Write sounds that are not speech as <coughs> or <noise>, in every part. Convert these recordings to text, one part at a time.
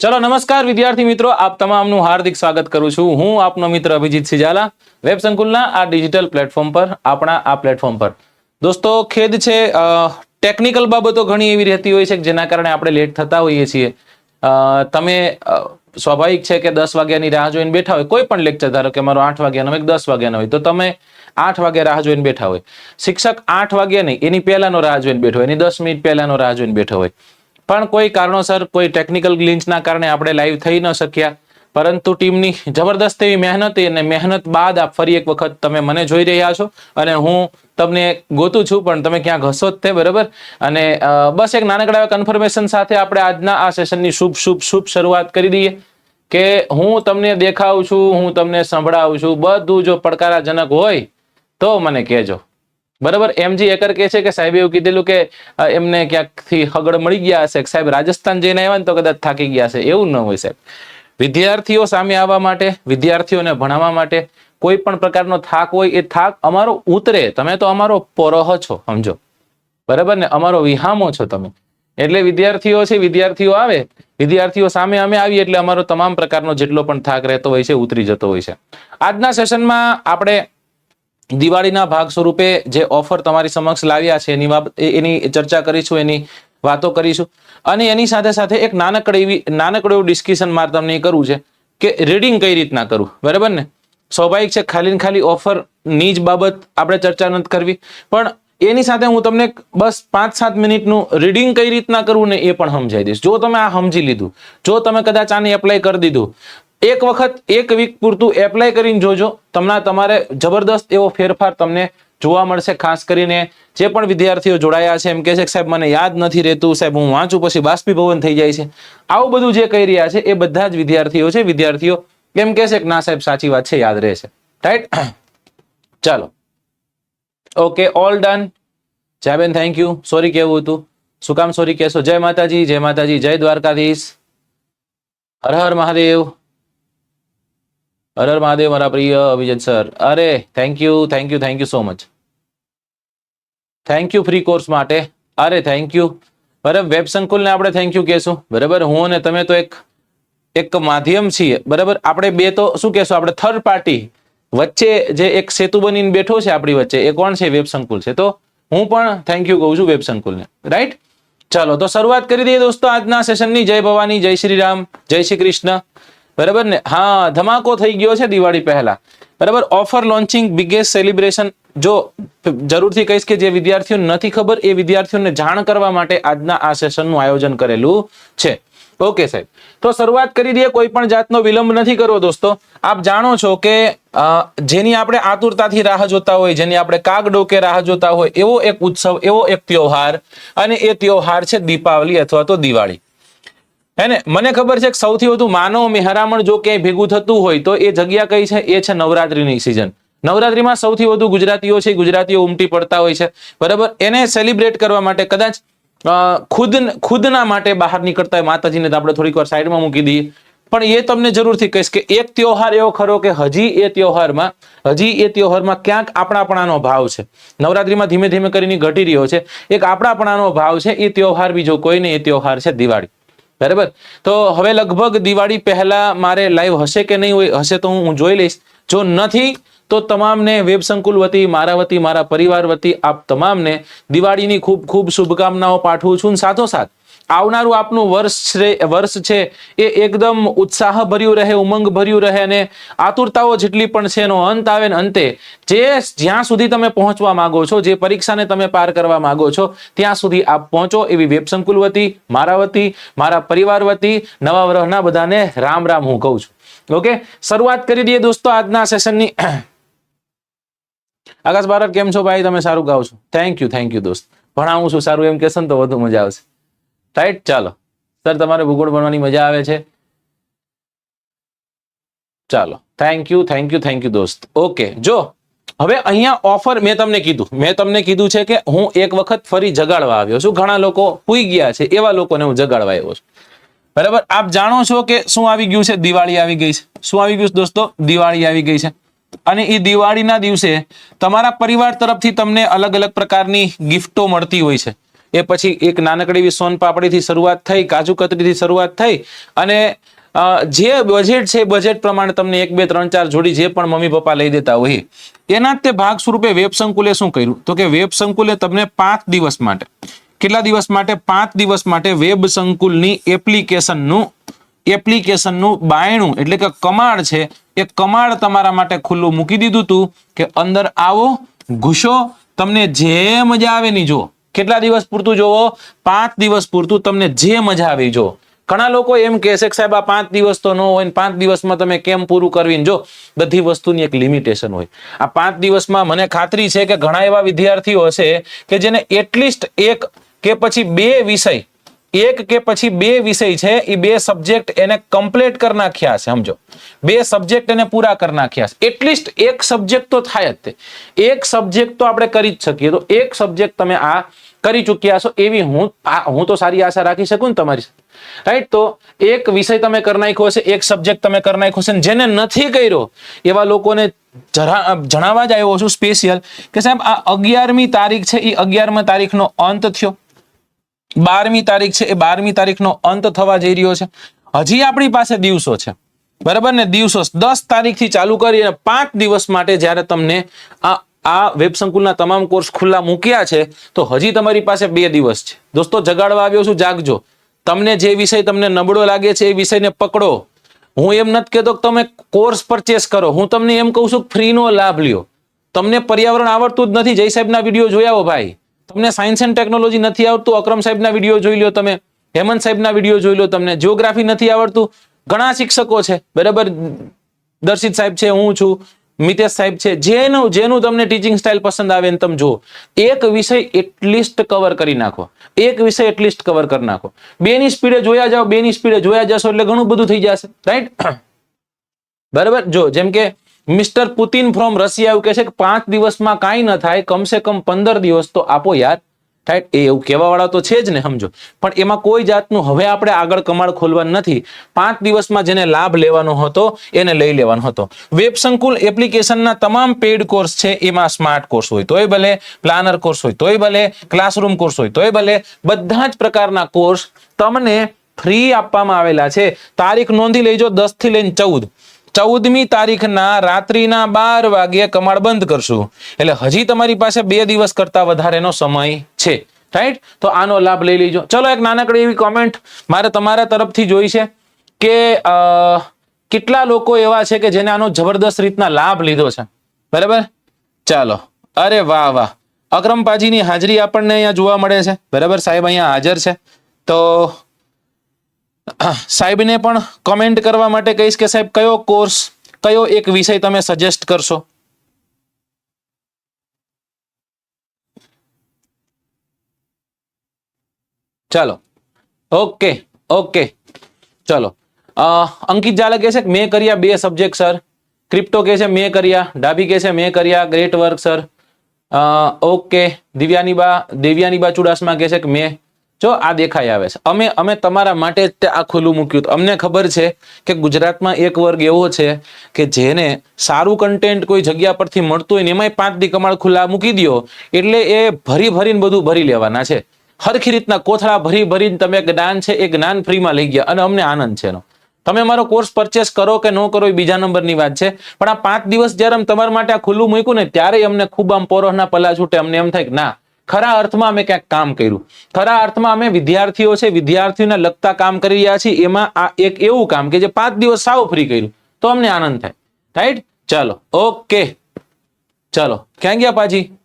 ચલો, નમસ્કાર વિદ્યાર્થી મિત્રો. આપ તમામનું હાર્દિક સ્વાગત કરું છું. હું આપનો મિત્ર અભિજીત સિજાલા. વેબ સંકુલના આ ડિજિટલ પ્લેટફોર્મ પર, આપણા આ પ્લેટફોર્મ પર. દોસ્તો, ખેદ છે ટેકનિકલ બાબતો ઘણી એવી રહેતી હોય છે જેના કારણે આપણે લેટ થતા હોઈએ છીએ. તમે સ્વાભાવિક છે કે દસ વાગ્યાની રાહ જોઈને બેઠા હોય. કોઈ પણ લેક્ચર ધારો કે મારો આઠ વાગ્યાનો હોય દસ વાગ્યાનો હોય, તો તમે આઠ વાગે રાહ જોઈને બેઠા હોય. શિક્ષક આઠ વાગ્યા નહીં, એની પહેલાનો રાહ જોઈને બેઠો હોય. એની દસ મિનિટ પહેલાનો રાહ જોઈને બેઠો હોય. પણ કોઈ કારણોસર કોઈ ટેકનિકલ ગ્લિન્ચના કારણે આપણે લાઈવ થઈ ન શક્યા. પરંતુ ટીમની જબરદસ્ત એવી મહેનત અને મહેનત બાદ આપ ફરી એક વખત તમે મને જોઈ રહ્યા છો અને હું તમને ગોતું છું, પણ તમે ક્યાંક હસો જ તે, બરાબર? અને બસ એક નાનકડા એવા કન્ફર્મેશન સાથે આપણે આજના આ સેશનની શુભ શુભ શુભ શરૂઆત કરી દઈએ કે હું તમને દેખાઉં છું, હું તમને સંભળાવું છું. બધું જો પડકારાજનક હોય તો મને કહેજો. બરાબર? એમજી એકર કહે છે કે સાહેબ એવું કીધેલું કે એમને ક્યાંકથી હગડ મળી ગયા હશે કે સાહેબ રાજસ્થાન જઈને આવ્યા ને તો કદાચ થાકી ગયા હશે. એવું ન હોય સાહેબ. વિદ્યાર્થીઓ સામે આવવા માટે, વિદ્યાર્થીઓને ભણાવવા માટે કોઈ પણ પ્રકારનો થાક હોય, એ થાક અમારો ઉતરે. તમે તો અમારો પોરોહ છો, સમજો. બરાબર ને? અમારો વિહામો છો તમે. એટલે વિદ્યાર્થીઓ છે, વિદ્યાર્થીઓ આવે. વિદ્યાર્થીઓ સામે અમે આવીએ એટલે અમારો તમામ પ્રકારનો જેટલો પણ થાક રહેતો હોય છે ઉતરી જતો હોય છે. આજના સેશનમાં આપણે દિવાળીના ભાગ સ્વરૂપે જે ઓફર તમારી સમક્ષ લાવ્યા છે, એની એની ચર્ચા કરીશું, એની વાતો કરીશું. અને એની સાથે સાથે એક નાનકડી એવી નાનકડું એવું ડિસ્કશન મારે તમને કરવું છે કે રીડિંગ કઈ રીતના કરવું? બરાબર ને? સ્વાભાવિક છે, ખાલી ને ખાલી ઓફરની જ બાબત આપણે ચર્ચા નથી કરવી. પણ એની સાથે હું તમને બસ પાંચ સાત મિનિટનું રીડિંગ કઈ રીતના કરવું ને એ પણ સમજાવી દઈશ. જો તમે આ સમજી લીધું, જો તમે કદાચ આને એપ્લાય કરી દીધું એક વખત એક વીક પૂરતું એપ્લાય કરીને જોજો. તમને તમારે જબરદસ્ત એવો ફેરફાર તમને જોવા મળશે, ખાસ કરીને જે પણ વિદ્યાર્થીઓ જોડાયા છે. એમ કહે છે કે, સાહેબ, મને યાદ નથી રહેતું. સાહેબ, હું વાંચું પછી બાષ્પીભવન થઈ જાય છે. આવું બધું જે કહી રહ્યા છે, એ બધા જ વિદ્યાર્થીઓ છે. વિદ્યાર્થીઓ એમ કે છે કે, ના, સાહેબ, સાચી વાત છે, યાદ રહેશે રાઈટ <clears throat> ચાલો. Okay all done Jayaben thank you sorry કેવું હતું? શું કામ સોરી કહેશો? જય માતાજી જય માતાજી, જય દ્વારકાધીશ. હર હર મહાદેવ. હર હર મહાદેવ, મારા પ્રિય અભિજિત સર. અરે thank you thank you thank you so much thank you free course માટે. અરે થેન્ક યુ બરાબર, વેબ સંકુલને આપણે થેન્ક યુ કહેશું. બરાબર, હું અને તમે તો એક એક માધ્યમ છીએ. બરાબર, આપણે બે તો શું કહેશું? આપણે થર્ડ પાર્ટી વચ્ચે જે એક સેતુ બનીને બેઠો છે આપણી વચ્ચે, એ કોણ છે? વેબ સંકુલ છે. તો હું પણ થેન્ક યુ કહું છું વેબ સંકુલને. રાઈટ ચાલો, તો શરૂઆત કરી દઈએ દોસ્તો આજના સેશનની જય ભવાની, જય શ્રી રામ, જય શ્રી કૃષ્ણ. બરાબર ને? હા, ધમાકો થઈ ગયો છે દિવાળી પહેલા. બરાબર? ઓફર લોન્ચિંગ બિગેસ્ટ સેલિબ્રેશન જો જરૂરથી કહીશ કે જે વિદ્યાર્થીઓને નથી ખબર, એ વિદ્યાર્થીઓને જાણ કરવા માટે આજના આ સેશનનું આયોજન કરેલું છે. ઓકે સાહેબ. તો શરૂઆત કરી દઈએ, કોઈ પણ જાતનો વિલંબ નથી કરવો દોસ્તો. આપ જાણો છો કે જેની આપણે આતુરતાથી રાહ જોતા હોય, જેની આપણે કાગ ડોકે રાહ જોતા હોય, એવો એક ઉત્સવ, એવો એક ત્યોહાર, અને એ ત્યોહાર છે દીપાવલી અથવા તો દિવાળી. હે ને? મને ખબર છે કે સૌથી વધુ માનવ મહેરામણ જો ક્યાંય ભેગું થતું હોય તો એ જગ્યા કઈ છે? એ છે નવરાત્રીની સિઝન નવરાત્રીમાં સૌથી વધુ ગુજરાતીઓ છે ગુજરાતીઓ ઉમટી પડતા હોય છે. બરાબર? એને સેલિબ્રેટ કરવા માટે કદાચ ખુદ, ખુદના માટે બહાર નીકળતા હોય. માતાજીને તો આપણે થોડીક વાર સાઈડમાં મૂકી દઈએ. પણ એ તમને જરૂરથી કહીશ કે એક ત્યોહાર એવો ખરો કે હજી એ ત્યોહારમાં, હજી એ ત્યોહારમાં ક્યાંક આપણાપણાનો ભાવ છે. નવરાત્રીમાં ધીમે ધીમે કરીને ઘટી રહ્યો છે. એક આપણાપણાનો ભાવ છે, એ ત્યોહાર બીજો કોઈ નહીં એ ત્યોહાર છે દિવાળી. બરાબર? તો હવે લગભગ દિવાળી પહેલા મારે લાઈવ હશે કે નહીં હોય, હશે તો હું જોઈ લઈશ. જો નથી, તો તમામને વેબ સંકુલ વતી, મારા વતી, મારા પરિવાર વતી, આપ તમામને દિવાળીની ખૂબ ખૂબ શુભકામનાઓ પાઠવું છું સાથોસાથ. આવનારું આપનું વર્ષ છે વર્ષ છે એ એકદમ ઉત્સાહ ભર્યું રહે ઉમંગ ભર્યું રહે અને આતુરતાઓ જેટલી પણ છે એનો અંત આવે ને અંતે, જે જ્યાં સુધી તમે પહોંચવા માંગો છો, જે પરીક્ષાને તમે પાર કરવા માંગો છો, ત્યાં સુધી આપ પહોંચો એવી વેબ સંકુલ વતી, મારા વતી, મારા પરિવાર વતી, નવા વર્ષના બધાને રામ રામ હું કહું છું. ઓકે? શરૂઆત કરી દઈએ દોસ્તો આજના સેશનની આકાશ બારક કેમ છો ભાઈ? તમે સારું ગાવ છો. થેન્ક યુ થેન્ક યુ દોસ્ત. ભણાવું છું, સારું એમ કહેશો તો વધુ મજા આવશે. રાઈટ ચાલો. સર, તમારે ભૂગોળ ભણવાની મજા આવે છે. ચાલો. Thank you thank you thank you દોસ્ત. ઓકે જો, હવે અહીંયા ઓફર મેં તમને કીધું. મેં તમને કીધું છે કે હું એક વખત ફરી જગાડવા આવ્યો છું. ઘણા લોકો પૂઈ ગયા છે, એવા લોકોને હું જગાડવા આવ્યો છું. બરાબર? આપ જાણો છો કે શું આવી ગયું છે? દિવાળી આવી ગઈ છે. શું આવી ગયું છે, દોસ્તો? દિવાળી આવી ગઈ છે. અને એ દિવાળીના દિવસે તમારા પરિવાર તરફથી તમને અલગ અલગ પ્રકારની ગિફ્ટો મળતી હોય છે. એ પછી એક નાનકડી એવી સોન પાપડીથી શરૂઆત થઈ, કાજુ કતરીથી શરૂઆત થઈ અને જે બજેટ છે બજેટ પ્રમાણે તમને એક, બે, ત્રણ, ચાર જોડી જે પણ મમ્મી પપ્પા લઈ દેતા હોય, એના તે ભાગ સ્વરૂપે વેબ સંકુલે શું કર્યું? તો કે વેબ સંકુલે તમને પાંચ દિવસ માટે, કેટલા દિવસ માટે? પાંચ દિવસ માટે વેબ સંકુલની એપ્લિકેશનનું એપ્લિકેશનનું બાયણું એટલે કે કમાડ છે, એ કમાડ તમારા માટે ખુલ્લું મૂકી દીધું હતું કે અંદર આવો, ઘૂસો, તમને જે મજા આવે નહીં જો કેટલા દિવસ પૂરતું જોવો? પાંચ દિવસ પૂરતું તમને જે મજા આવે, જો. ઘણા લોકો એમ કહેશે કે સાહેબ, આ પાંચ દિવસ તો ન હોય ને પાંચ દિવસમાં તમે કેમ પૂરું કરવી જો? બધી વસ્તુની એક લિમિટેશન હોય. આ પાંચ દિવસમાં મને ખાતરી છે કે ઘણા એવા વિદ્યાર્થીઓ હશે કે જેને એટલીસ્ટ એક કે પછી બે વિષય, એક કે પછી બે વિષય છે, એ બે સબ્જેક્ટ એને કમ્પ્લીટ કરી નાખ્યા છે, સમજો. બે સબ્જેક્ટ એને પૂરા કરી નાખ્યા છે. એટલીસ્ટ એક સબ્જેક્ટ તો થાય જ તે. એક સબ્જેક્ટ તો આપણે કરી જ શકીએ. તો એક સબ્જેક્ટ તમે આ કરી ચૂક્યા છો એવી હું હું તો સારી આશા રાખી શકું ને તમારી રાઈટ તો એક વિષય તમે કરી નાખ્યો છે એક સબ્જેક્ટ તમે કરી નાખ્યો છે જેને નથી કર્યો, એવા લોકોને જરા જણાવવા જ આવ્યો છું સ્પેશિયલ કે સાહેબ, આ અગિયારમી તારીખ છે એ અગિયારમી તારીખનો અંત થયો. બારમી તારીખ છે, એ બારમી તારીખનો અંત થવા જઈ રહ્યો છે. હજી આપણી પાસે દિવસો છે. બરાબર ને? દિવસો દસ તારીખથી ચાલુ કરી અને પાંચ દિવસ માટે જ્યારે તમને આ આ વેબ સંકુલના તમામ કોર્સ ખુલ્લા મૂક્યા છે, તો હજી તમારી પાસે બે દિવસ છે. દોસ્તો, જગાડવા આવ્યો છું, જાગજો. તમને જે વિષય તમને નબળો લાગે છે, એ વિષયને પકડો. હું એમ નથી કહેતો કે તમે કોર્સ પરચેસ કરો. હું તમને એમ કહું છું, ફ્રીનો લાભ લ્યો. તમને પર્યાવરણ આવડતું જ નથી. જય સાહેબના વીડિયો જોયા હો ભાઈ. તમને સાયન્સ એન્ડ ટેકનોલોજી નથી આવડતું. અક્રમ સાહેબના વીડિયો જોઈ લો તમે. હેમંત સાહેબના વીડિયો જોઈ લો તમને. જિયોગ્રાફી નથી આવડતું. ઘણા શિક્ષકો છે. બરાબર? દર્શિત સાહેબ છે, હું છું. મિતેશ સાહેબ છે, જેનું જેનું તમને ટીચિંગ સ્ટાઇલ પસંદ આવે ને તમે જુઓ. એક વિષય એટલીસ્ટ કવર કરી નાખો. એક વિષય એટલીસ્ટ કવર કરી નાખો. બેની સ્પીડે જોયા જાઓ, બેની સ્પીડે જોયા જશો એટલે ઘણું બધું થઈ જશે. રાઈટ <coughs> બરાબર? જો, જેમ કે મિસ્ટર પુતિન ફ્રોમ રશિયા એવું કહે છે કે પાંચ દિવસમાં કાંઈ ન થાય, કમસે કમ પંદર દિવસ તો આપો યાર. રાઈટ એ એવું કહેવા વાળા તો છે જ ને, સમજો. પણ એમાં કોઈ જાતનું હવે આપણે આગળ કમાડ ખોલવાનું નથી. પાંચ દિવસમાં જેને લાભ લેવાનો હતો, એને લઈ લેવાનો હતો. વેબ સંકુલ એપ્લિકેશનના તમામ પેડ કોર્સ છે, એમાં સ્માર્ટ કોર્સ હોય તોય ભલે, પ્લાનર કોર્સ હોય તોય ભલે, ક્લાસરૂમ કોર્સ હોય તોય ભલે, બધા જ પ્રકારના કોર્સ તમને ફ્રી આપવામાં આવેલા છે. તારીખ નોંધી લેજો દસથી લઈને ચૌદ. ચૌદમી તારીખના રાત્રિના બાર વાગ્યે કમાડ બંધ કરશું. એટલે હજી તમારી પાસે બે દિવસ કરતા વધારેનો સમય છે. રાઈટ તો આનો લાભ લઈ લેજો. ચલો એક નાનકડી એવી કોમેન્ટ મારે તમારા તરફથી જોઈ છે કે કેટલા લોકો એવા છે કે જેને આનો જબરદસ્ત રીતના લાભ લીધો છે? બરાબર? ચાલો. અરે વાહ વાહ. અક્રમ પાજીની હાજરી આપણને અહીંયા જોવા મળે છે. બરાબર? સાહેબ અહીંયા હાજર છે. તો સાહેબને પણ કોમેન્ટ કરવા માટે કહીશ કે સાહેબ કયો કોર્સ કયો એક વિષય તમે સજેસ્ટ કરશો? ચાલો. ઓકે ઓકે ચલો. અ, અંકિત ઝાલા કહે છે કે મેં કર્યા બે સબ્જેક્ટ સર ક્રિપ્ટો કહે છે મેં કર્યા. ડાબી કહે છે મેં કર્યા. Great work sir okay Divyani બા દિવ્યાની બા ચુડાસમા કહે છે કે મેં જો આ દેખાઈ આવે છે. અમે અમે તમારા માટે જ આ ખુલ્લું મૂક્યું અમને ખબર છે કે ગુજરાતમાં એક વર્ગ એવો છે કે જેને સારું કન્ટેન્ટ કોઈ જગ્યા પરથી મળતું હોય ને એમાંય પાંચ દી કમાળ ખુલ્લા મૂકી દો એટલે એ ભરી ભરીને બધું ભરી લેવાના છે. હરખી રીતના કોથળા ભરી ભરીને તમે જ્ઞાન છે એ જ્ઞાન ફ્રીમાં લઈ ગયા અને અમને આનંદ છે એનો. તમે મારો કોર્સ પરચેસ કરો કે ન કરો એ બીજા નંબરની વાત છે. પણ આ પાંચ દિવસ જ્યારે તમારા માટે આ ખુલ્લું મૂક્યું ને ત્યારે અમને ખૂબ આમ પોરોહના પલા છૂટે અમને એમ થાય કે ના ખરા અર્થમાં અમે ક્યાંક કામ કર્યું. ખરા અર્થમાં અમે વિદ્યાર્થીઓ છે, વિદ્યાર્થીઓને લગતા કામ કરી રહ્યા છીએ. એમાં આ એક એવું કામ કે જે પાંચ દિવસ સાવ ફ્રી કર્યું. તો અમને આનંદ થાય. રાઈટ ચાલો. ઓકે ચાલો. ક્યાં ગયા પાછી?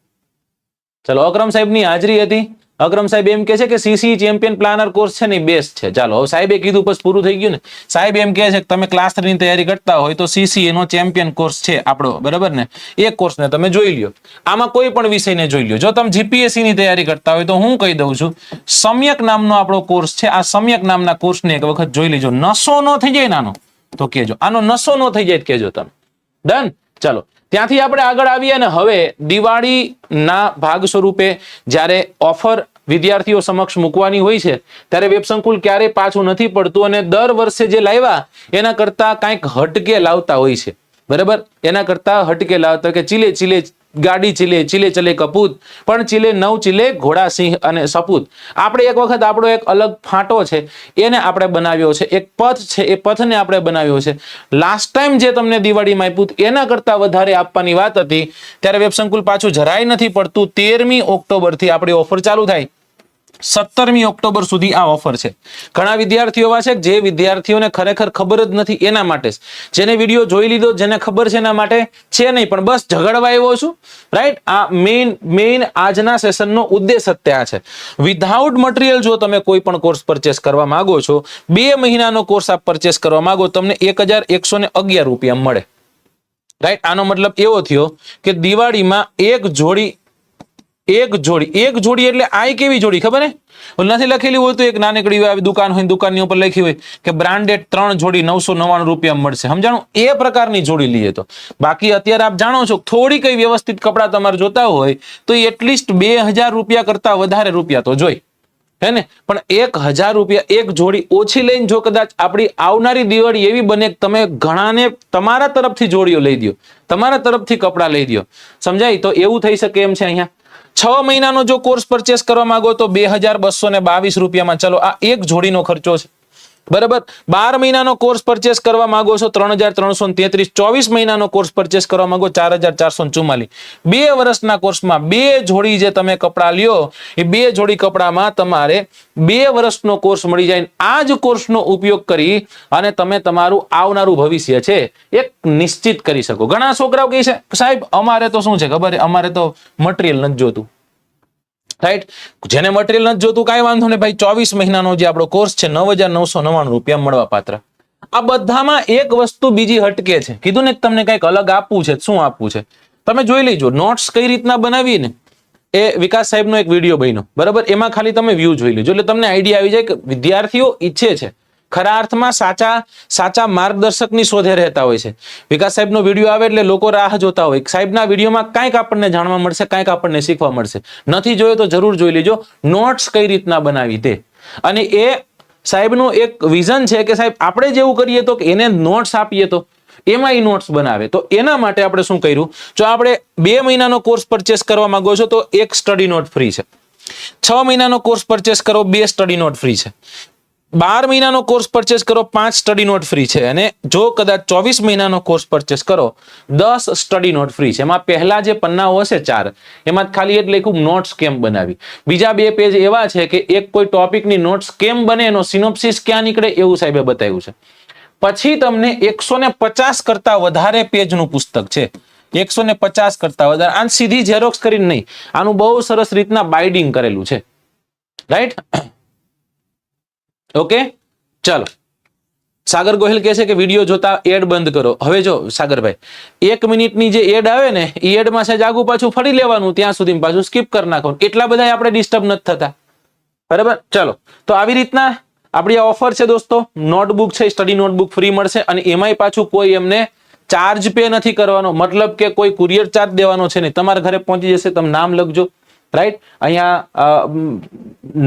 ચલો, અક્રમ સાહેબની હાજરી હતી. અક્રમ સાહેબ એમ કે છે કે સીસી ચેમ્પિયન પ્લાનર કોર્સ છે ને બેસ્ટ છે. ચાલો, હવે સાહેબે કીધું, પછી પૂરું થઈ ગયું ને. સાહેબ એમ કહે છે કે તમે ક્લાસની તૈયારી કરતા હોય તો સીસી એનો ચેમ્પિયન કોર્સ છે આપણો, બરાબર ને? એ કોર્સને તમે જોઈ લ્યો. આમાં કોઈ પણ વિષયને જોઈ લ્યો. જો તમે જીપીએસસી ની તૈયારી કરતા હોય તો હું કહી દઉં છું, સમ્યક નામનો આપણો કોર્સ છે. આ સમ્યક નામના કોર્સને એક વખત જોઈ લેજો. નસો નો થઈ જાય નાનો, તો કેજો આનો નસો નો થઈ જાય કેજો તમે. ડન ચાલો. ત્યાંથી આપણે આગળ આવીએ અને હવે દિવાળીના ભાગ સ્વરૂપે જ્યારે ઓફર વિદ્યાર્થીઓ સમક્ષ મૂકવાની હોય છે, ત્યારે વેબ સંકુલ ક્યારેય પાછું નથી પડતું અને દર વર્ષે જે લાવ્યા, એના કરતા કાંઈક હટકે લાવતા હોય છે. બરાબર? એના કરતા હટકે લાવતા કે ચીલે ચીલે ગાડી ચીલે ચીલે ચલે કપૂત, પણ ચીલે નવ ચીલે ઘોડા સિંહ અને સપૂત. આપણે એક વખત આપણો એક અલગ ફાંટો છે, એને આપણે બનાવ્યો છે, એક પથ છે, એ પથને આપણે બનાવ્યો છે. લાસ્ટ ટાઈમ જે તમને દિવાળીમાં આપ્યું એના કરતા વધારે આપવાની વાત હતી, ત્યારે વેબ સંકુલ પાછું જરાય નથી પડતું. તેરમી ઓક્ટોબરથી આપણી ઓફર ચાલુ થાય. સત્તરમી ઓક્ટોબર સુધી આ ઓફર છે. ઘણા વિદ્યાર્થીઓ એવા છે જે વિદ્યાર્થીઓને ખરેખર ખબર જ નથી એના માટે જેને વીડિયો જોઈ લીધો, જેને ખબર છે એના માટે છે નહીં, પણ બસ ઝઘડવા આવ્યો છું. રાઈટ આ મેઇન મેઇન આજના સેશનનો ઉદ્દેશ જ ત્યાં છે. વિધાઉટ મટીરિયલ જો તમે કોઈ પણ કોર્સ પરચેસ કરવા માંગો છો, બે મહિનાનો કોર્સ આપ પરચેસ કરવા માંગો, તમને એક હજાર એકસો અગિયાર રૂપિયા મળે. રાઈટ આનો મતલબ એવો થયો કે દિવાળીમાં એક જોડી એક જોડી એક જોડી એટલે આ કેવી જોડી ખબર ને નથી લખેલી હોય તો એક નાનકડી આવી દુકાન હોય દુકાનની ઉપર લખી હોય કે બ્રાન્ડેડ ત્રણ જોડી નવસો નવ્વાણું રૂપિયા મળશે. સમજાણું? એ પ્રકારની જોડી લઈએ તો. બાકી અત્યારે આપ જાણો છો થોડી કઈ વ્યવસ્થિત કપડાં તમારે જોતા હોય તો એટલીસ્ટ બે હજાર રૂપિયા કરતા વધારે રૂપિયા તો જોઈ. હે ને? પણ એક હજાર રૂપિયા એક જોડી ઓછી લઈને જો કદાચ આપણી આવનારી દિવાળી એવી બને તમે ઘણાને તમારા તરફથી જોડીઓ લઈ દો તમારા તરફથી કપડાં લઈ દો સમજાય? તો એવું થઈ શકે એમ છે અહીંયા. છ મહિનાનો જો કોર્સ પરચેસ કરવા માંગો તો બે હજાર બસો ને બાવીસ રૂપિયામાં. ચલો, આ એક જોડીનો ખર્ચો છે. બરાબર? બાર મહિનાનો કોર્સ પરચેસ કરવા માંગો છો ત્રણ હજાર ત્રણસો તેત્રીસ, ચોવીસ મહિનાનો કોર્સ પરચેસ કરવા માંગો ચાર હજાર ચારસો ચુમ્માલીસ. બે વર્ષના કોર્સમાં બે જોડી જે તમે કપડાં લ્યો, એ બે જોડી કપડામાં તમારે બે વર્ષનો કોર્સ મળી જાય આ જ કોર્સનો ઉપયોગ કરી અને તમે તમારું આવનારું ભવિષ્ય છે એક નિશ્ચિત કરી શકો. ઘણા છોકરાઓ કહે છે, સાહેબ, અમારે તો શું છે? ખબર અમારે તો મટીરિયલ નથી જોતું. રાઈટ જેને મટીરિયલ નથી જોતું કાંઈ વાંધો નહીં ભાઈ, ચોવીસ મહિનાનો જે આપણો કોર્સ છે, નવ હજાર નવસો નવ્વાણું રૂપિયા મળવા પાત્ર. આ બધામાં એક વસ્તુ બીજી હટકે છે. કીધું ને તમને કંઈક અલગ આપવું છે શું આપવું છે? તમે જોઈ લેજો નોટ્સ કઈ રીતના બનાવી ને એ વિકાસ સાહેબનો એક વીડિયો બન્યો. બરાબર? એમાં ખાલી તમે વ્યૂ જોઈ લેજો. એટલે તમને આઈડિયા આવી જાય કે વિદ્યાર્થીઓ ઈચ્છે છે. ખરા અર્થમાં સાચા સાચા માર્ગદર્શકની શોધે રહેતા હોય છે. વિકાસ સાહેબનો વીડિયો આવે એટલે લોકો રાહ જોતા હોય. સાહેબના વિડીયોમાં કાંઈક આપણને જાણવા મળશે, કાંઈક આપણને શીખવા મળશે. નથી જોયો તો જરૂર જોઈ લેજો. નોટ્સ કઈ રીતના બનાવી તે? અને એ સાહેબનું એક વિઝન છે કે સાહેબ, આપણે જેવું કરીએ તો એને નોટ્સ આપીએ તો. એમાં એ નોટ્સ બનાવે. તો એના માટે આપણે શું કર્યું? જો આપણે બે મહિનાનો કોર્સ પરચેસ કરવા માંગો છો તો એક સ્ટડી નોટ ફ્રી છે. છ મહિનાનો કોર્સ પરચેસ કરો, બે સ્ટડી નોટ ફ્રી છે. બાર મહિનાનો કોર્સ પરચેસ કરો, પાંચ સ્ટડી નોટ ફ્રી છે. અને જો કદાચ ચોવીસ મહિનાનો કોર્સ પરચેસ કરો, દસ સ્ટડી નોટ ફ્રી છે. એમાં પહેલા જે પન્નાઓ હશે ચાર, એમાં ખાલી એટલે લખ્યું નોટ્સ કેમ બનાવી. બીજા બે પેજ એવા છે કે એક કોઈ ટોપિકની નોટ્સ કેમ બને, એનો સિનોપ્સિસ ક્યાં નીકળે એવું સાહેબે બતાવ્યું છે. પછી તમને એકસો ને પચાસ કરતા વધારે પેજનું પુસ્તક છે. એકસો ને પચાસ કરતા વધારે આ સીધી ઝેરોક્સ કરીને નહીં. આનું બહુ સરસ રીતના બાઇડિંગ કરેલું છે. રાઈટ ઓકે ચાલો. સાગર ગોહિલ કહે છે કે વીડિયો જોતા એડ બંધ કરો. હવે જો, સાગરભાઈ, એક મિનિટની જે એડ આવે ને, એ એડમાં છે આગુ પાછું ફરી લેવાનું, ત્યાં સુધી પાછું સ્કીપ કરી નાખવાનું. એટલા બધા આપણે ડિસ્ટર્બ નથી થતા. બરાબર? ચાલો. તો આવી રીતના આપણી આ ઓફર છે દોસ્તો. નોટબુક છે સ્ટડી નોટબુક ફ્રી મળશે અને એમાંય પાછું કોઈ એમને ચાર્જ પે નથી કરવાનો. મતલબ કે કોઈ કુરિયર ચાર્જ દેવાનો છે નહીં. તમારા ઘરે પહોંચી જશે, તમે નામ લખજો. રાઈટ અહીંયા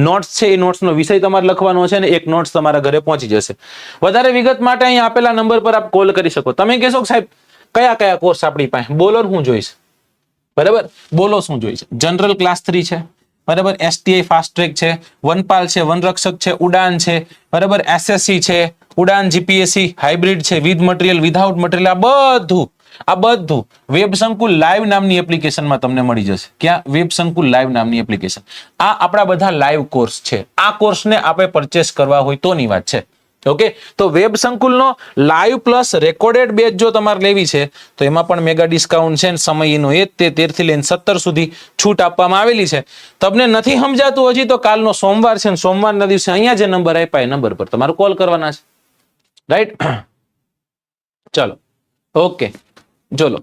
નોટ્સ છે, એ નોટ્સનો વિષય તમારે લખવાનો છે ને એક નોટ્સ તમારા ઘરે પહોંચી જશે. વધારે વિગત માટે અહીંયા આપેલા નંબર પર આપ કોલ કરી શકો. તમે કહેશો સાહેબ, કયા કયા કોર્સ આપણી પાસે? બોલો ને હું જોઈશ. બરાબર? બોલો શું જોઈશ? જનરલ ક્લાસ થ્રી છે. બરાબર? એસટીઆઈ ફાસ્ટ ટ્રેક છે. વનપાલ છે, વનરક્ષક છે, ઉડાન છે. બરાબર? એસએસસી છે, ઉડાન જીપીએસસી હાઇબ્રિડ છે વિથ મટીરિયલ વિધાઉટ મટીરિયલ આ બધું આ બધું વેબ સંકુલ લાઈવ નામની એપ્લિકેશનમાં તમને મળી જશે. ક્યાં? વેબ સંકુલ લાઈવ નામની એપ્લિકેશન આ આપણા બધા લાઈવ કોર્સ છે. આ કોર્સને આપણે પરચેસ કરવા હોય તોની વાત છે. ઓકે તો વેબ સંકુલનો લાઈવ પ્લસ રેકોર્ડેડ બેચ જો તમારે લેવી છે, તો એમાં પણ મેગા ડિસ્કાઉન્ટ છે ને સમયનો એ તે તેરથી લઈને સત્તર સુધી છૂટ આપવામાં આવેલી છે. તમને નથી સમજાતું હજી તો કાલનો સોમવાર છે સોમવારના દિવસે અહીંયા જે નંબર આપ્યા એ નંબર પર તમારે કોલ કરવાના છે. રાઈટ <clears throat> ચલો. ઓકે ચલો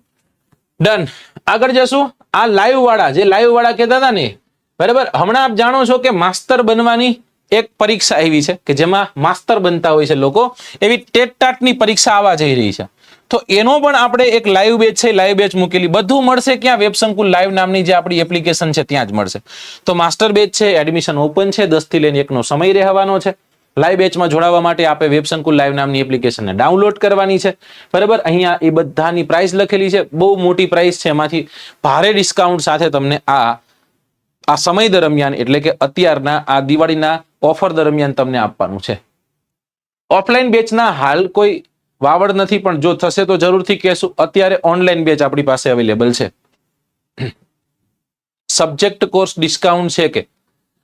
ડન આગળ જશું. આ લાઈવ વાળા, જે લાઈવ વાળા કહેતા હતા ને, બરાબર? હમણાં આપ જાણો છો કે માસ્તર બનવાની એક પરીક્ષા એવી છે, કે જેમાં માસ્તર બનતા હોય છે લોકો. એવી ટેટ ટાટની પરીક્ષા આવવા જઈ રહી છે. તો એનો પણ આપણે એક લાઈવ બેચ છે લાઈવ બેચ મૂકેલી. બધું મળશે ક્યાં? વેબસંકુલ લાઈવ નામની જે આપણી એપ્લિકેશન છે, ત્યાં જ મળશે. તો માસ્ટર બેચ છે એડમિશન ઓપન છે દસથી લઈને એકનો સમય રહેવાનો છે. લાઈવ બેચમાં જોડાવા માટે આપણે વેબ સંકુલ લાઈવ નામની એપ્લિકેશનને ડાઉનલોડ કરવાની છે. બરાબર? અહીંયા એ બધાની પ્રાઇસ લખેલી છે. બહુ મોટી પ્રાઇસ છે. એમાંથી ભારે ડિસ્કાઉન્ટ સાથે તમને આ આ સમય દરમિયાન એટલે કે અત્યારના, આ દિવાળીના ઓફર દરમિયાન તમને આપવાનું છે. ઓફલાઈન બેચના હાલ કોઈ વાવડ નથી, પણ જો થશે તો જરૂરથી કહેશું, અત્યારે ઓનલાઈન બેચ આપણી પાસે અવેલેબલ છે. સબ્જેક્ટ કોર્સ ડિસ્કાઉન્ટ છે કે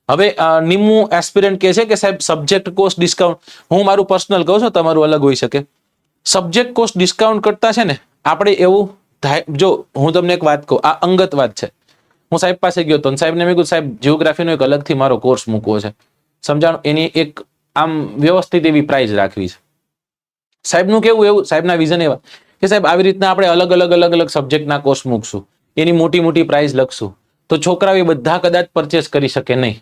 હવે નિમ્મુ એસ્પિરન્ટ કહે છે કે, સાહેબ સબ્જેક્ટ કોર્સ ડિસ્કાઉન્ટ હું મારું પર્સનલ કહું છું, તમારું અલગ હોઈ શકે. સબ્જેક્ટ કોર્સ ડિસ્કાઉન્ટ કરતા છે ને, આપણે એવું જો હું તમને એક વાત કહું, આ અંગત વાત છે. હું સાહેબ પાસે ગયો હતો સાહેબને મેં કીધું, સાહેબ જિયોગ્રાફીનો એક અલગથી મારો કોર્સ મૂકવો છે. સમજાણું? એની એક આમ વ્યવસ્થિત એવી પ્રાઇઝ રાખવી છે. સાહેબનું કેવું એવું, સાહેબના વિઝન એવા, કે સાહેબ, આવી રીતના આપણે અલગ અલગ અલગ અલગ સબ્જેક્ટના કોર્સ મૂકશું. એની મોટી મોટી પ્રાઇઝ લખશું. તો છોકરાઓ એ બધા કદાચ પરચેસ કરી શકે નહીં.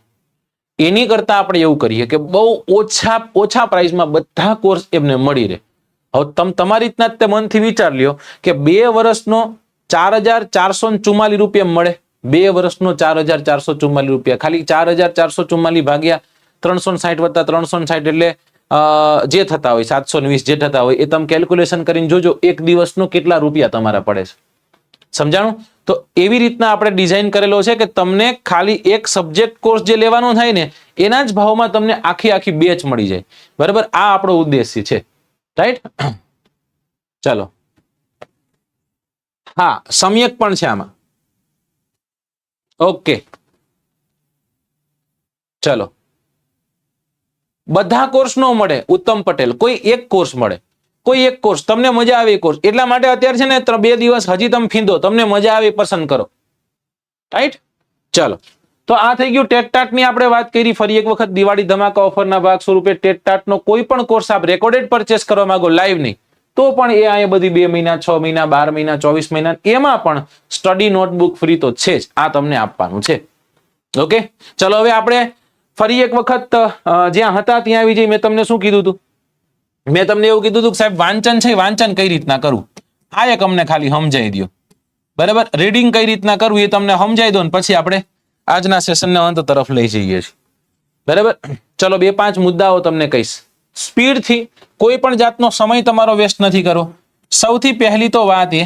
એની કરતા આપણે એવું કરીએ કે બહુ ઓછા ઓછા પ્રાઇસમાં બધા કોર્સ એમને મળી રહે. હવે તમ, તમારી રીતના જ તે મનથી વિચાર લ્યો કે બે વર્ષનો ચાર હજાર ચારસો ચુમ્માલીસ રૂપિયા મળે. બે વર્ષનો ચાર હજાર ચારસો ચુમ્માલીસ રૂપિયા. ખાલી ચાર હજાર ચારસો ચુમ્માલીસ ભાગ્યા ત્રણસો સાઠ વત્તા ત્રણસો સાઠ એટલે જે થતા હોય, સાતસો વીસ જે થતા હોય, એ તમે કેલ્ક્યુલેશન કરીને જોજો એક દિવસનો કેટલા રૂપિયા તમારા પડે છે. સમજાણું? તો એવી રીતના આપણે ડિઝાઇન કરેલો છે કે તમને ખાલી એક સબ્જેક્ટ કોર્સ જે લેવાનો થાય ને, એના જ ભાવમાં તમને આખી આખી બેચ મળી જાય. બરાબર? આ આપણો ઉદ્દેશ્ય છે. રાઈટ <clears throat> ચાલો. હા, સમ્યક પણ છે આમાં. ઓકે ચલો. બધા કોર્સ નો મળે, ઉત્તમ પટેલ. કોઈ એક કોર્સ મળે. કોઈ એક કોર્સ તમને મજા આવે કોર્સ એટલા માટે અત્યારે છે ને બે દિવસ હજી તમે ફીંદો, તમને મજા આવે પસંદ કરો. રાઈટ ચલો. તો આ થઈ ગયું ટેટટાટની આપણે વાત કરી. ફરી એક વખત દિવાળી ધમાકા ઓફરના ભાગ સ્વરૂપે ટેટટાટ નો કોઈ પણ કોર્સ આપ રેકોર્ડેડ પરચેસ કરવા માંગો લાઈવ નહીં. તો પણ એ અહીંયા બધી બે મહિના, છ મહિના, બાર મહિના, ચોવીસ મહિના, એમાં પણ સ્ટડી નોટબુક ફ્રી તો છે જ. આ તમને આપવાનું છે. ઓકે ચલો, હવે આપણે ફરી એક વખત જ્યાં હતા ત્યાં આવી જઈ મેં તમને શું કીધું હતું? મેં તમને એવું કીધું હતું સાહેબ, વાંચન છે વાંચન કઈ રીતના કરવું આ એક અમને ખાલી સમજાઈ દો બરાબર? રીડિંગ કઈ રીતના કરવું એ તમને સમજાઈ દો ને પછી આપણે આજના સેશનને અંત તરફ લઈ જઈએ છીએ. બરાબર? ચલો, બે પાંચ મુદ્દાઓ તમને કહીશ. સ્પીડથી કોઈ પણ જાતનો સમય તમારો વેસ્ટ નથી કરો. સૌથી પહેલી તો વાત એ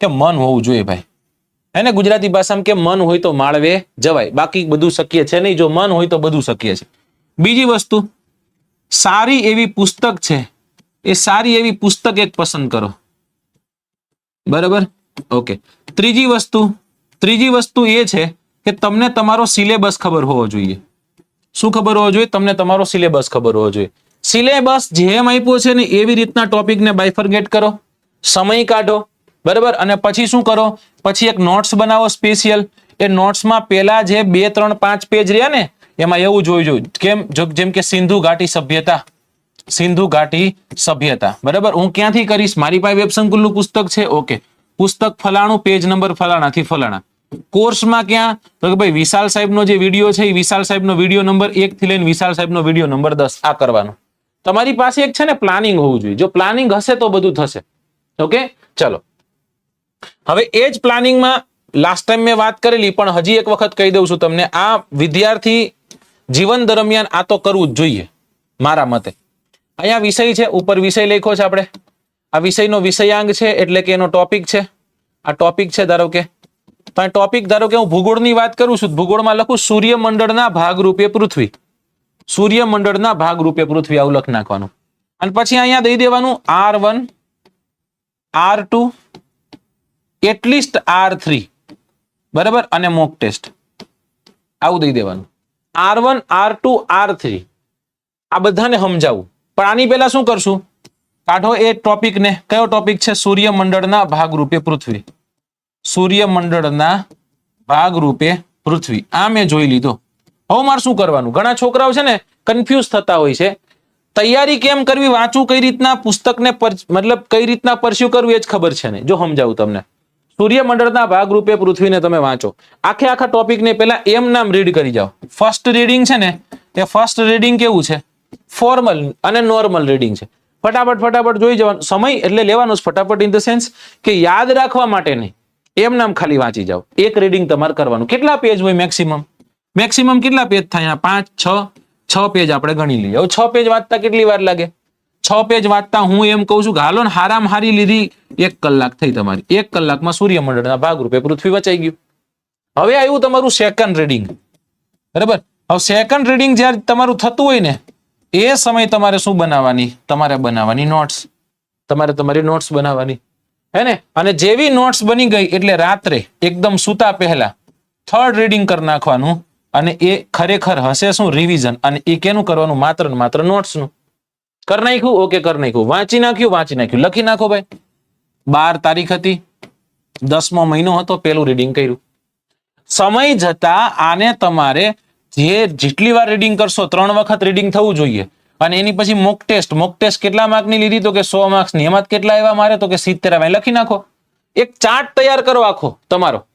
કે મન હોવું જોઈએ ભાઈ. એને ગુજરાતી ભાષામાં કે મન હોય તો માળવે જવાય. બાકી બધું શક્ય છે નહીં. જો મન હોય તો બધું શક્ય છે. બીજી વસ્તુ, સારી એવી પુસ્તક છે એ સારી એવી પુસ્તક એક પસંદ કરો. બરાબર? ઓકે ત્રીજી વસ્તુ ત્રીજી વસ્તુ એ છે કે તમને તમારો સિલેબસ ખબર હોવો જોઈએ. શું ખબર હોવો જોઈએ? તમને તમારો સિલેબસ ખબર હોવો જોઈએ. સિલેબસ જેમ આપ્યો છે ને એવી રીતના ટોપિકને બાયફર્ગેટ કરો. સમય કાઢો. બરાબર? અને પછી શું કરો? પછી એક નોટ્સ બનાવો સ્પેશિયલ એ નોટ્સમાં પેલા જે બે, ત્રણ, પાંચ પેજ રહ્યા ને, એમાં એવું જોઈ જોયું કેમ? જેમ કે સિંધુ ઘાટી સભ્યતા. સિંધુ ઘાટી સભ્યતા. બરાબર? હું ક્યાંથી કરીશ? મારી પાસે વેબ સંકુલનું પુસ્તક છે? ઓકે પુસ્તક ફલાણું પેજ નંબર ફલાણાથી ફલાણા. કોર્સમાં ક્યાં? તો કે ભાઈ વિશાલ સાહેબનો જે વીડિયો છે, એ વિશાલ સાહેબનો વીડિયો નંબર એક થી લઈને વિશાલ સાહેબનો વીડિયો નંબર દસ. આ કરવાનો. તમારી પાસે એક છે ને પ્લાનિંગ હોવું જોઈએ. જો પ્લાનિંગ હશે તો બધું થશે. ઓકે ચલો. હવે એ જ પ્લાનિંગમાં લાસ્ટ ટાઈમ મેં વાત કરેલી, પણ હજી એક વખત કહી દઉં છું તમને, આ વિદ્યાર્થી જીવન દરમિયાન આ તો કરવું જ જોઈએ, મારા મતે. અહીંયા વિષય છે, ઉપર વિષય લખ્યો છે આપણે. આ વિષયનો વિષયાંગ છે એટલે કે એનો ટોપિક છે. આ ટોપિક છે ધારો કે. પણ ટોપિક ધારો કે હું ભૂગોળની વાત કરું છું, તો ભૂગોળમાં લખું સૂર્યમંડળના ભાગરૂપે પૃથ્વી. સૂર્યમંડળના ભાગરૂપે પૃથ્વી, આવું લખ નાખવાનું. અને પછી અહીંયા દઈ દેવાનું R one R two at least R three બરાબર? અને મોક ટેસ્ટ આવું દઈ દેવાનું. R one R two R three આ બધાને સમજાવું. પણ આની પહેલા શું કરશું? કાઢો એ ટોપિકને કયો ટોપિક છે? સૂર્યમંડળના ભાગરૂપે પૃથ્વી. સૂર્યમંડળના ભાગરૂપે પૃથ્વી. આ મેં જોઈ લીધો. હવે મારે શું કરવાનું? ઘણા છોકરાઓ છે ને કન્ફ્યુઝ થતા હોય છે. તૈયારી કેમ કરવી? વાંચવું કઈ રીતના? પુસ્તકને મતલબ કઈ રીતના પરસ્યુ કરવું એ જ ખબર છે ને. જો સમજાવું તમને. સૂર્યમંડળના ભાગરૂપે પૃથ્વીને તમે વાંચો. આખે આખા ટોપિકને પહેલા એમ નામ રીડ કરી જાઓ. ફર્સ્ટ રીડિંગ છે ને, એ ફર્સ્ટ રીડિંગ કેવું છે? ફોર્મલ અને નોર્મલ રીડિંગ છે. ફટાફટ ફટાફટ જોઈ જવાનું. સમય એટલે લેવાનો ફટાફટ ઇન ધ સેન્સ કે યાદ રાખવા માટે નહીં. એમ નામ ખાલી વાંચી જાઓ. એક રીડિંગ તમારે કરવાનું. કેટલા પેજ હોય મેક્સિમમ મેક્સિમમ કેટલા પેજ થાય? પાંચ, છ છ પેજ આપણે ગણી લઈએ. હવે છ પેજ વાંચતા કેટલી વાર લાગે? છ પેજ વાંચતા હું એમ કહું છું કે હાલો ને હારામ હારી લીધી, એક કલાક થઈ તમારી. એક કલાકમાં સૂર્યમંડળના ભાગરૂપે પૃથ્વી વચાઈ ગયું. હવે આવ્યું તમારું સેકન્ડ રીડિંગ બરાબર? હવે સેકન્ડ રીડિંગ જ્યારે તમારું થતું હોય ને એ સમય તમારે શું બનાવવાની? તમારે બનાવવાની નોટ્સ. તમારે તમારી નોટ્સ બનાવવાની. હે ને? અને જેવી નોટ્સ બની ગઈ એટલે રાત્રે એકદમ સૂતા પહેલા થર્ડ રીડિંગ કરી નાખવાનું અને એ ખરેખર હશે શું? રિવિઝન અને એ કેનું કરવાનું? માત્ર ને માત્ર નોટ્સનું. કરી નાખ્યું? ઓકે, કરી નાખ્યું. વાંચી નાખ્યું? વાંચી નાખ્યું. લખી નાખો ભાઈ. બાર તારીખ હતી. દસમો મહિનો હતો. પેલું રીડિંગ કર્યું. સમય જતા આને તમારે જે જેટલી વાર રીડિંગ કરશો, ત્રણ વખત રીડિંગ થવું જોઈએ. અને એની પછી મોક ટેસ્ટ મોક ટેસ્ટ કેટલા માર્કની લીધી તો કે સો માર્ક્સની એમાં કેટલા એવા મારે તો કે સિત્તેર લખી નાખો. એક ચાર્ટ તૈયાર કરો આખો તમારો.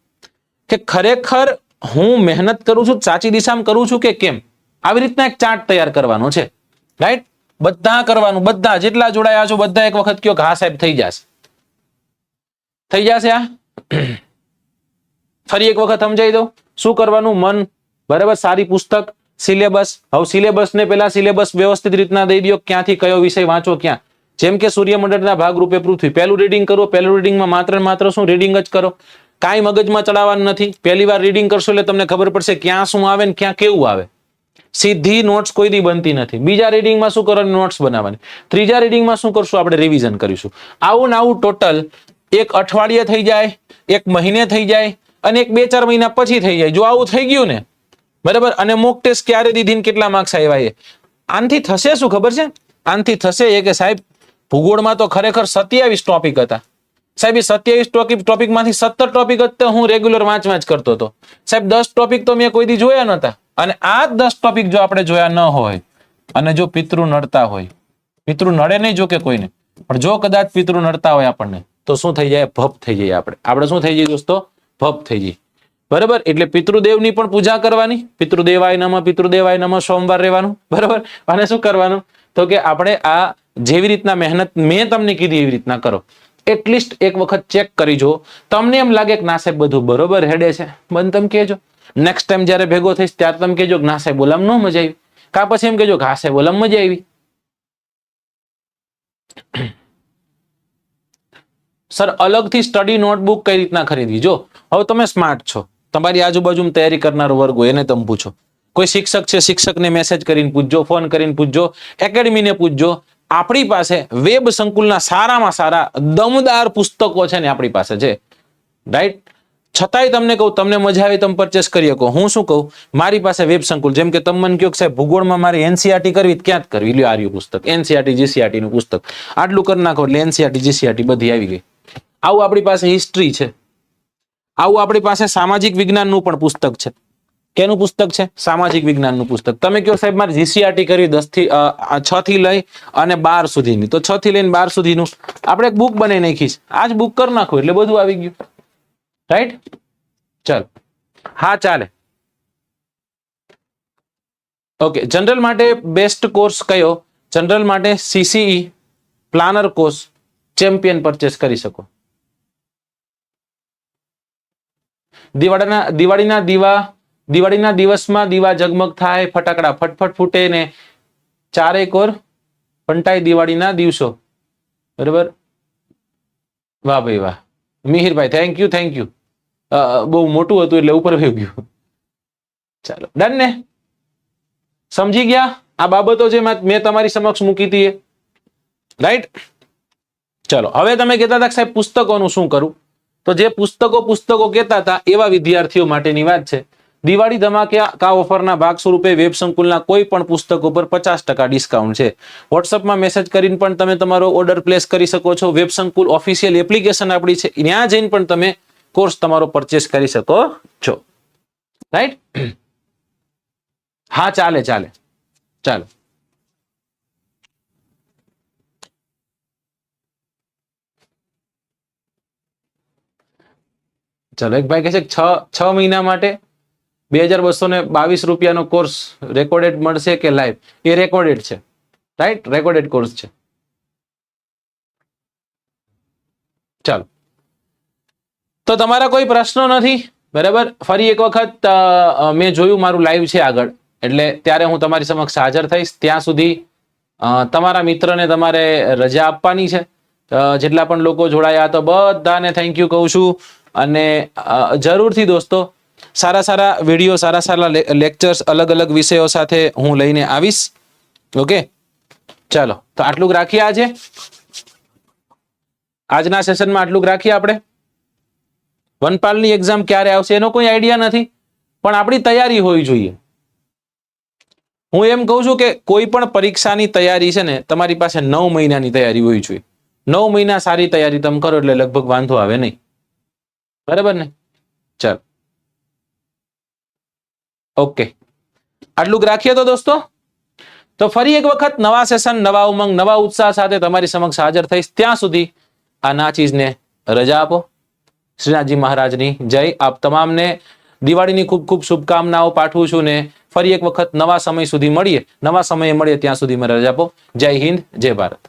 કે ખરેખર હું મહેનત કરું છું, સાચી દિશામાં કરું છું કે કેમ? આવી રીતના એક ચાર્ટ તૈયાર કરવાનો છે. રાઈટ બધા કરવાનું, બધા જેટલા જોડાયા છો, બધા એક વખત કયો ઘા સાહેબ થઈ જશે. થઈ જશે આ? ફરી એક વખત સમજાવી દઉં. શું કરવાનું? મન બરાબર? સારી પુસ્તક, સિલેબસ. હવે સિલેબસ ને પેલા સિલેબસ વ્યવસ્થિત રીતના દઈ દો ક્યાંથી કયો વિષય વાંચો ક્યાં. જેમ કે સૂર્યમંડળના ભાગરૂપે પૃથ્વી. પહેલું રીડિંગ કરો, પહેલું રીડિંગમાં માત્ર માત્ર શું? રીડિંગ જ કરો. કાંઈ મગજમાં ચડાવવાનું નથી. પહેલી વાર રીડિંગ કરશો એટલે તમને ખબર પડશે ક્યાં શું આવે ને ક્યાં કેવું આવે. સીધી નોટ્સ કોઈ દી બનતી નથી. બીજા રીડિંગમાં શું કરવાની નોટ્સ બનાવવાની. ત્રીજા રીડિંગમાં શું કરશું? આપણે રિવિઝન કરીશું. આવું ને આવું ટોટલ એક અઠવાડિયે થઈ જાય, એક મહિને થઈ જાય અને એક બે ચાર મહિના પછી થઈ જાય. જો આવું થઈ ગયું ને બરાબર? અને મોક ટેસ્ટ ક્યારે દીધી કેટલા માર્ક્સ આવ્યા એ આનથી થશે શું ખબર છે? આનથી થશે એ કે સાહેબ, ભૂગોળમાં તો ખરેખર સત્યાવીસ ટોપિક હતા. સાહેબ, એ સત્યાવીસ ટોપિક ટોપિકમાંથી સત્તર ટોપિક જ તો હું રેગ્યુલર વાંચ વાંચ કરતો હતો. સાહેબ, દસ ટોપિક તો મેં કોઈ દી જોયા નહોતા. અને આ દસ ટોપિક જો આપણે જોયા ન હોય, અને જો પિતૃ નડતા હોય, પિતૃ નડે નહીં જો કે કોઈને, પણ જો કદાચ પિતૃ નડતા હોય આપણને, તો શું થઈ જાય? ભપ થઈ જાય આપણે. આપણે શું થઈ જાય દોસ્તો? ભપ થઈ જાય બરાબર? એટલે પિતૃદેવની પણ પૂજા કરવાની, પિતૃદેવાય નમ પિતૃદેવાય નમ સોમવાર રહેવાનું, <laughs> બરાબર? અને શું કરવાનું? તો કે આપણે આ જેવી રીતના મહેનત મેં તમને કીધી એવી રીતના કરો. એટલીસ્ટ એક વખત ચેક કરી જો તમને એમ લાગે કે ના સાહેબ, બધું બરોબર હેડે છે. બંધ તમે કહેજો. નેક્સ્ટ ટાઈમ જ્યારે ભેગો થઈશ, ત્યારે તમે કહેજો ના સાહેબ બોલામ ન મજા આવી. કા પછી એમ કહેજો કે હા સાહેબ બોલામ મજા આવી. <coughs> સર અલગથી સ્ટડી નોટબુક કઈ રીતના ખરીદવી? જો, હવે તમે સ્માર્ટ છો. તમારી આજુબાજુમાં તૈયારી કરનારો વર્ગ હોય એને તમે પૂછો. કોઈ શિક્ષક છે, શિક્ષકને મેસેજ કરીને પૂછજો ફોન કરીને પૂછજો એકેડમીને પૂછજો. આપણી પાસે વેબ સંકુલના સારામાં સારા દમદાર પુસ્તકો છે ને આપણી પાસે છે. રાઈટ છતાંય તમને કહું, તમને મજા આવે તમે પરચેસ કરી શકો. હું શું કહું? મારી પાસે વેબ સંકુલ. જેમ કે તમે મને કહો કે સાહેબ, ભૂગોળમાં મારે એનસીઆરટી કરવી ક્યાં જ કરવી? લ્યો આર્યું પુસ્તક. એનસીઆરટી જીસીઆરટી નું પુસ્તક. આટલું કરી નાખો એટલે એનસીઆરટી જીસીઆરટી બધી આવી ગઈ. આવું આપણી પાસે હિસ્ટ્રી છે. આવું આપણી પાસે સામાજિક વિજ્ઞાનનું પણ પુસ્તક છે. કેનું પુસ્તક છે? સામાજિક વિજ્ઞાનનું પુસ્તક. તમે કહો સાહેબ, મારે જીસીઆરટી કરી દસથી છ થી લઈ અને બાર સુધીની. તો છ થી લઈને બાર સુધીનું આપણે એક બુક બનાવી નાખી છે. આ જ બુક કરી નાખો એટલે બધું આવી ગયું. રાઈટ ચાલ. હા, ચાલે. ઓકે જનરલ માટે બેસ્ટ કોર્સ કયો? જનરલ માટે CCE planner course champion purchase કરી શકો. દિવાળીના દિવાળીના દીવા, દિવાળીના દિવસમાં દીવા ઝગમગ થાય, ફટાકડા ફટફટ ફૂટે ને ચારે કોર પંટાઈ દિવાળીના દિવસો. બરાબર? વાહ ભાઈ વાહ. મિહિરભાઈ થેન્ક યુ થેન્ક યુ બહુ મોટું હતું એટલે ઉપર વહી ગયું. ચાલો ડન ને? સમજી ગયા? આ બાબતો જે મેં તમારી સમક્ષ મૂકી હતી રાઈટ ચલો, હવે તમે કહેતા હતા સાહેબ પુસ્તકોનું શું કરું? તો જે પુસ્તકો પુસ્તકો કહેતા હતા, એવા વિદ્યાર્થીઓ માટેની વાત છે. દિવાળી ધમાકા ઓફરના ભાગ સ્વરૂપે વેબ સંકુલના કોઈ પણ પુસ્તકો પર પચાસ ટકા ડિસ્કાઉન્ટ છે. વોટ્સઅપમાં મેસેજ કરીને પણ તમે તમારો ઓર્ડર પ્લેસ કરી શકો છો. વેબ સંકુલ ઓફિશિયલ એપ્લિકેશન આપણી છે. ત્યાં જઈને પણ તમે કોર્સ તમારો પરચેસ કરી શકો છો. રાઈટ હા, ચાલે ચાલે. ચાલો. ચાલો, એક ભાઈ કહે છે છ છ મહિના માટે બે હજાર બસો ને બાવીસ રૂપિયાનો કોર્સ રેકોર્ડેડ મળશે કે લાઈવ એ રેકોર્ડેડ છે. રાઈટ રેકોર્ડેડ કોર્સ છે. ચાલો. તો તમારા કોઈ પ્રશ્નો નથી? બરાબર? ફરી એક વખત મેં જોયું મારું લાઈવ છે આગળ. એટલે ત્યારે હું તમારી સમક્ષ હાજર થઈશ. ત્યાં સુધી તમારા મિત્રને તમારે રજા આપવાની છે. જેટલા પણ લોકો જોડાયા તો બધાને થેન્ક યુ કહું છું. અને જરૂરથી દોસ્તો, સારા સારા વીડિયો, સારા સારા લેક્ચર્સ, અલગ અલગ વિષયો સાથે હું લઈને આવીશ. ઓકે? ચાલો, તો આટલું રાખીએ આજે? આજના સેશનમાં આટલું રાખીએ આપણે? વનપાલની એક્ઝામ ક્યારે આવશે એનો કોઈ આઈડિયા નથી, પણ આપણી તૈયારી હોવી જોઈએ. હું એમ કહું છું કે કોઈ પણ પરીક્ષાની તૈયારી છે ને, તમારી પાસે નવ મહિનાની તૈયારી હોવી જોઈએ. નવ મહિના સારી તૈયારી તમે કરો એટલે લગભગ વાંધો આવે નહીં. બરાબર ને? ચાલો. ઓકે. આટલું રાખીએ તો દોસ્તો? તો ફરી એક વખત નવા સેશન નવા ઉમંગ, નવા ઉત્સાહ સાથે તમારી સમક્ષ હાજર થઈશ. ત્યાં સુધી આ નાચીજને રજા આપો. શ્રીનાથજી મહારાજની જય. આપ તમામને દિવાળીની ખૂબ ખૂબ શુભકામનાઓ પાઠવું છું ને ફરી એક વખત નવા સમય સુધી મળીએ. નવા સમયે મળીએ ત્યાં સુધી મને રજા આપો. જય હિન્દ, જય ભારત.